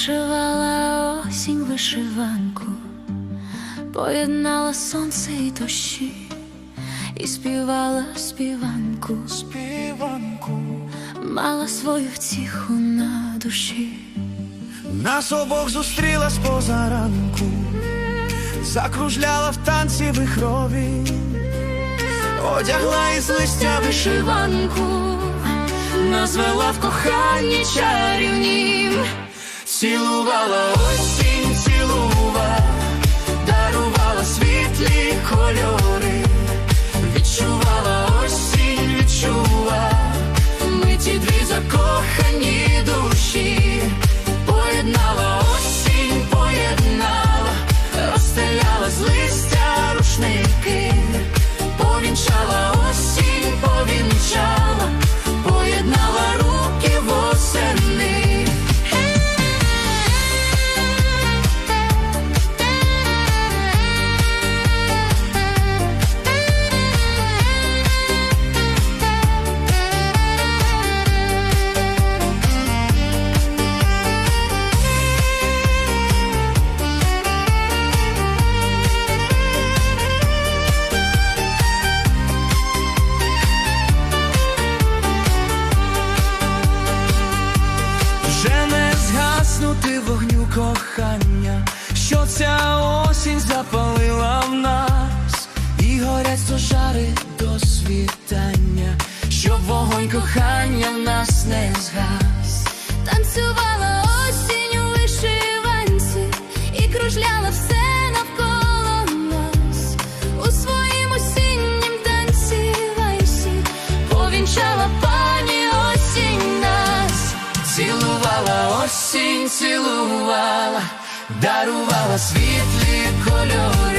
Вишивала осінь вишиванку, поєднала сонце і дощі, і співала співанку, співанку. мала свою втіху на душі. Нас обох зустріла з позаранку, закружляла в танці вихрові, одягла із листя Вишиванку назвела в коханні чарівнім. Цілувала що ця осінь запалила в нас, і горять стожари до світання, щоб вогонь кохання в нас не згас. танцювала осінь у вишиванці і кружляла все навколо нас. У своїм осіннім танці повінчала пані осінь нас. Цілувала осінь, цілувала, дарувала світлі кольори,